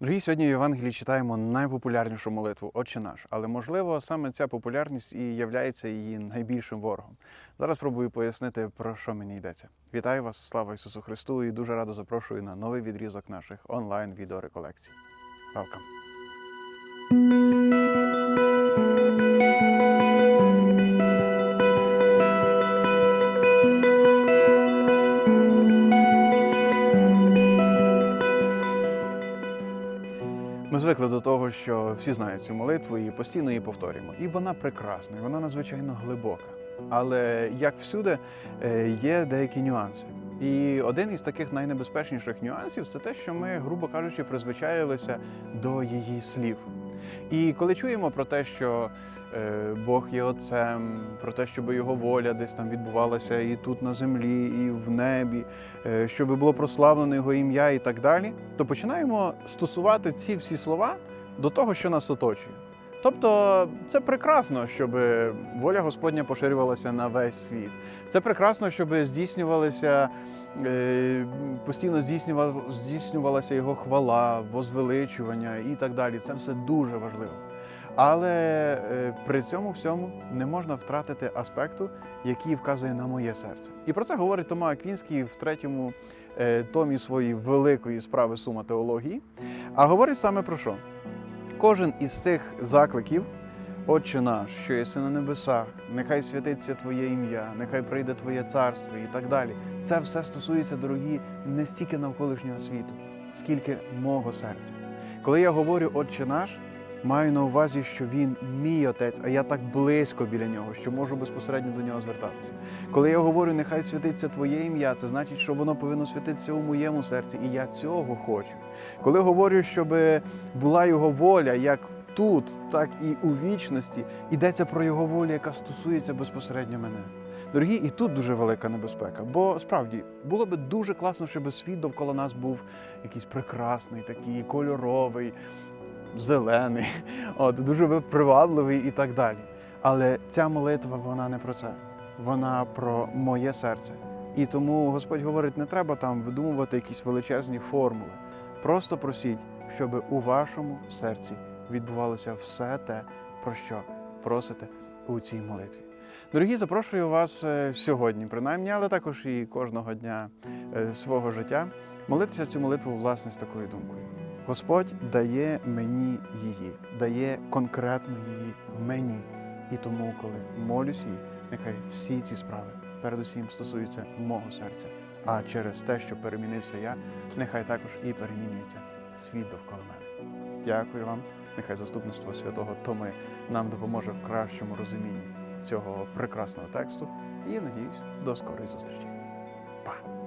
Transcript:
Дорогі, сьогодні в Євангелії читаємо найпопулярнішу молитву Отче наш. Але можливо саме ця популярність і являється її найбільшим ворогом. Зараз спробую пояснити, про що мені йдеться. Вітаю вас, слава Ісусу Христу, і дуже радо запрошую на новий відрізок наших онлайн відеореколекцій. Welcome! Звикли до того, що всі знають цю молитву і постійно її повторюємо. І вона прекрасна, і вона надзвичайно глибока. Але як всюди, е, є деякі нюанси. І один із таких найнебезпечніших нюансів це те, що ми, грубо кажучи, призвичаїлися до її слів. І коли чуємо про те, що Бог є отцем, про те, щоб його воля десь там відбувалася і тут на землі, і в небі, е, щоб було прославлено його ім'я і так далі, то починаємо стосувати ці всі слова до того, що нас оточує. Тобто це прекрасно, щоб воля Господня поширювалася на весь світ. Це прекрасно, щоб здійснювалися. е, Постійно здійснювала- здійснювалася його хвала, возвеличування і так далі. Це все дуже важливо. Але е, при цьому всьому не можна втратити аспекту, який вказує на моє серце. І про це говорить Тома Аквінський в третьому е, томі своєї великої справи сума теології. А говорить саме про що? Кожен із цих закликів, Отче наш, що єси на небесах, нехай святиться Твоє ім'я, нехай прийде Твоє царство і так далі. Це все стосується, дорогі, не стільки навколишнього світу, скільки мого серця. Коли я говорю Отче наш, маю на увазі, що він мій отець, а я так близько біля нього, що можу безпосередньо до нього звертатися. Коли я говорю, нехай святиться Твоє ім'я, це значить, що воно повинно святитися у моєму серці, і я цього хочу. Коли говорю, щоб була його воля, як тут, так і у вічності, йдеться про його волю, яка стосується безпосередньо мене. Дорогі, і тут дуже велика небезпека, бо справді було би дуже класно, щоб світ довкола нас був якийсь прекрасний, такий кольоровий, зелений, от, дуже привабливий і так далі. Але ця молитва вона не про це. Вона про моє серце. І тому Господь говорить, не треба там видумувати якісь величезні формули. Просто просіть, щоб у вашому серці відбувалося все те, про що просите у цій молитві. Дорогі, запрошую вас е, сьогодні, принаймні, але також і кожного дня е, свого життя, молитися цю молитву власне з такою думкою. Господь дає мені її, дає конкретно її мені. І тому, коли молюсь їй, нехай всі ці справи передусім стосуються мого серця. А через те, що перемінився я, нехай також і перемінюється світ довкола мене. Дякую вам. Нехай заступництво святого Томи нам допоможе в кращому розумінні цього прекрасного тексту. І надіюсь, до скорої зустрічі. Па!